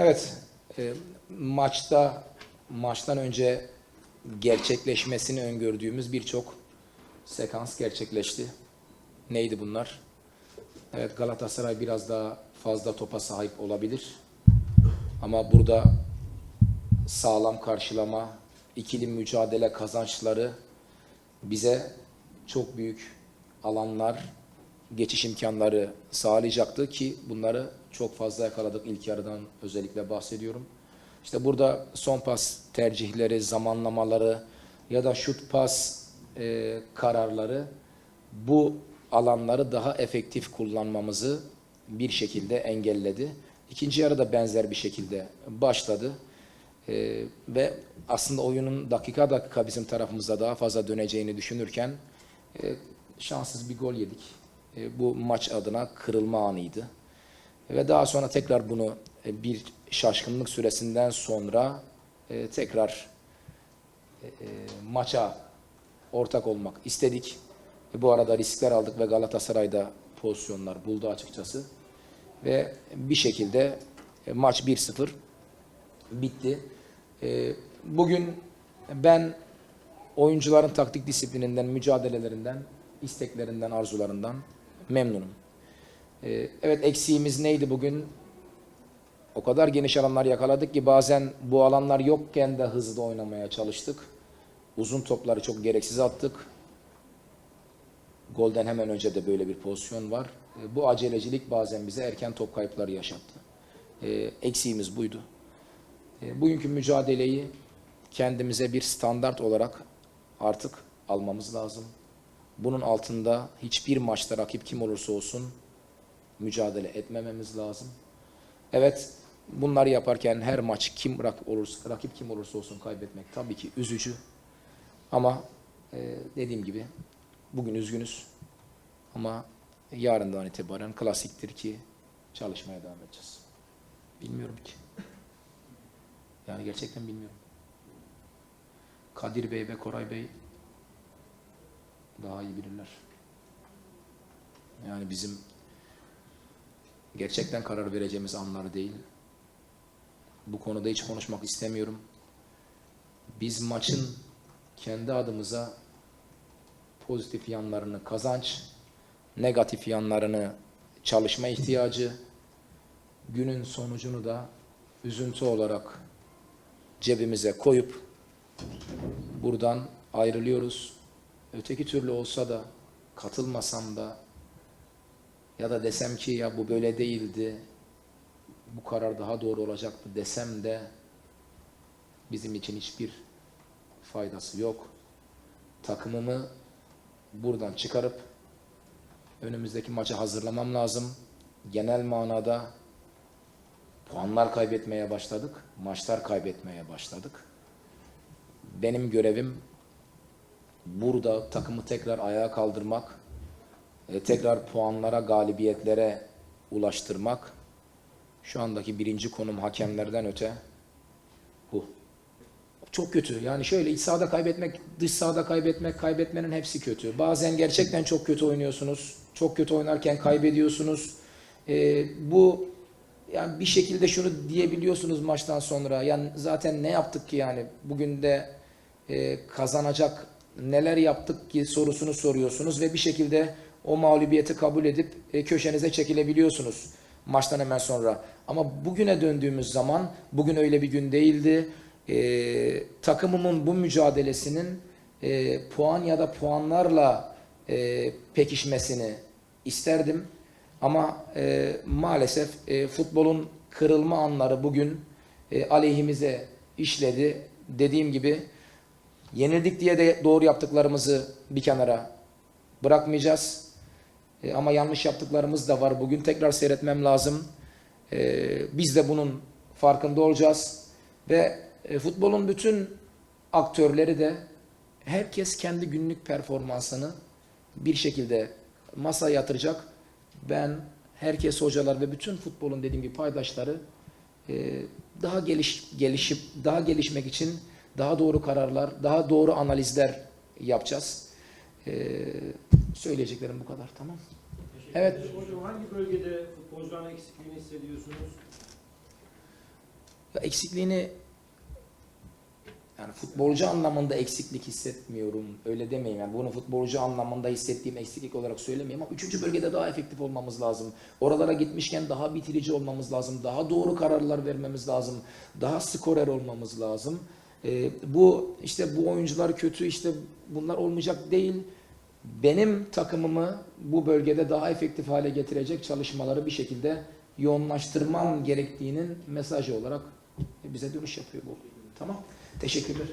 Evet, e, maçta maçtan önce gerçekleşmesini öngördüğümüz birçok sekans gerçekleşti. Neydi bunlar? Evet, Galatasaray biraz daha fazla topa sahip olabilir. Ama burada sağlam karşılama, ikili mücadele kazançları bize çok büyük alanlar, geçiş imkanları sağlayacaktı ki bunları çok fazla yakaladık ilk yarıdan özellikle bahsediyorum. İşte burada son pas tercihleri, zamanlamaları ya da şut pas e, kararları bu alanları daha efektif kullanmamızı bir şekilde engelledi. İkinci yarıda benzer bir şekilde başladı. Ee, ve aslında oyunun dakika dakika bizim tarafımıza daha fazla döneceğini düşünürken e, şanssız bir gol yedik. E, bu maç adına kırılma anıydı. Ve daha sonra tekrar bunu e, bir şaşkınlık süresinden sonra e, tekrar maça ortak olmak istedik. Bu arada riskler aldık ve Galatasaray'da pozisyonlar buldu açıkçası. Ve bir şekilde maç 1-0 bitti. Bugün ben oyuncuların taktik disiplininden, mücadelelerinden, isteklerinden, arzularından memnunum. E, evet eksiğimiz neydi bugün? O kadar geniş alanlar yakaladık ki bazen bu alanlar yokken de hızlı oynamaya çalıştık. Uzun topları çok gereksiz attık. Golden hemen önce de böyle bir pozisyon var. E, Bu acelecilik bazen bize erken top kayıpları yaşattı. E, Eksiğimiz buydu. E, Bugünkü mücadeleyi kendimize bir standart olarak artık almamız lazım. Bunun altında hiçbir maçta rakip kim olursa olsun mücadele etmememiz lazım. Evet, bunları yaparken her maç kim rak olursa, rakip kim olursa olsun kaybetmek tabii ki üzücü. Ama e, dediğim gibi bugün üzgünüz. Ama yarından itibaren klasiktir ki çalışmaya devam edeceğiz. Bilmiyorum ki. Yani gerçekten bilmiyorum. Kadir Bey ve Koray Bey daha iyi bilirler. Yani bizim gerçekten karar vereceğimiz anlar değil. Bu konuda hiç konuşmak istemiyorum. Biz maçın kendi adımıza pozitif yanlarını kazanç, negatif yanlarını çalışma ihtiyacı, günün sonucunu da üzüntü olarak cebimize koyup buradan ayrılıyoruz. Öteki türlü olsa da katılmasam da ya da desem ki ya bu böyle değildi, bu karar daha doğru olacaktı desem de bizim için hiçbir faydası yok. Takımımı buradan çıkarıp önümüzdeki maça hazırlamam lazım. Genel manada puanlar kaybetmeye başladık, maçlar kaybetmeye başladık. Benim görevim burada takımı tekrar ayağa kaldırmak, e, tekrar puanlara, galibiyetlere ulaştırmak. Şu andaki birinci konum hakemlerden öte bu. Çok kötü. Yani şöyle iç sahada kaybetmek, dış sahada kaybetmek, kaybetmenin hepsi kötü. Bazen gerçekten çok kötü oynuyorsunuz. Çok kötü oynarken kaybediyorsunuz. E, bu yani bir şekilde şunu diyebiliyorsunuz maçtan sonra. Yani zaten ne yaptık ki yani bugün de e, kazanacak neler yaptık ki sorusunu soruyorsunuz ve bir şekilde o mağlubiyeti kabul edip e, köşenize çekilebiliyorsunuz maçtan hemen sonra. Ama bugüne döndüğümüz zaman bugün öyle bir gün değildi. E, takımımın bu mücadelesinin e, puan ya da puanlarla e, pekişmesini isterdim. Ama e, maalesef e, futbolun kırılma anları bugün e, aleyhimize işledi. Dediğim gibi yenildik diye de doğru yaptıklarımızı bir kenara bırakmayacağız. E, ama yanlış yaptıklarımız da var. Bugün tekrar seyretmem lazım. E, biz de bunun farkında olacağız. Ve e, futbolun bütün aktörleri de herkes kendi günlük performansını bir şekilde masaya yatıracak. Ben, herkes hocalar ve bütün futbolun dediğim gibi paydaşları e, daha geliş, gelişip daha gelişmek için daha doğru kararlar, daha doğru analizler yapacağız. E, söyleyeceklerim bu kadar. Tamam. Evet. Hocam hangi bölgede futbolcuların eksikliğini hissediyorsunuz? Ya eksikliğini yani futbolcu anlamında eksiklik hissetmiyorum. Öyle demeyeyim. Yani bunu futbolcu anlamında hissettiğim eksiklik olarak söylemeyeyim ama üçüncü bölgede daha efektif olmamız lazım. Oralara gitmişken daha bitirici olmamız lazım. Daha doğru kararlar vermemiz lazım. Daha skorer olmamız lazım. Ee, bu işte bu oyuncular kötü işte bunlar olmayacak değil. Benim takımımı bu bölgede daha efektif hale getirecek çalışmaları bir şekilde yoğunlaştırmam gerektiğinin mesajı olarak bize dönüş yapıyor bu. Tamam. Teşekkürler.